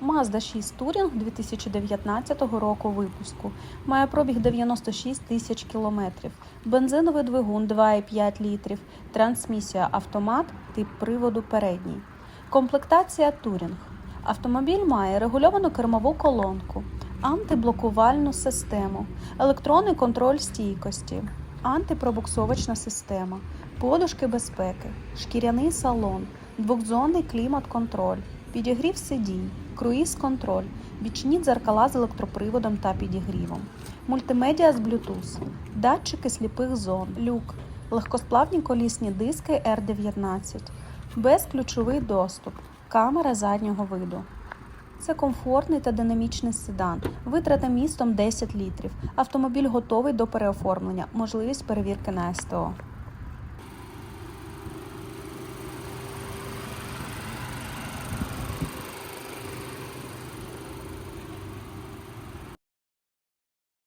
Mazda 6 Touring 2019 року випуску. Має пробіг 96 тисяч кілометрів. Бензиновий двигун 2,5 літрів. Трансмісія автомат, тип приводу передній. Комплектація Touring. Автомобіль має регульовану кермову колонку, антиблокувальну систему, електронний контроль стійкості, антипробуксовочна система, подушки безпеки, шкіряний салон, двохзонний клімат-контроль, підігрів сидінь, круїз-контроль, бічні дзеркала з електроприводом та підігрівом, мультимедіа з Bluetooth, датчики сліпих зон, люк, легкосплавні колісні диски R19, безключовий доступ, камера заднього виду. Це комфортний та динамічний седан. Витрата містом 10 літрів. Автомобіль готовий до переоформлення. Можливість перевірки на СТО.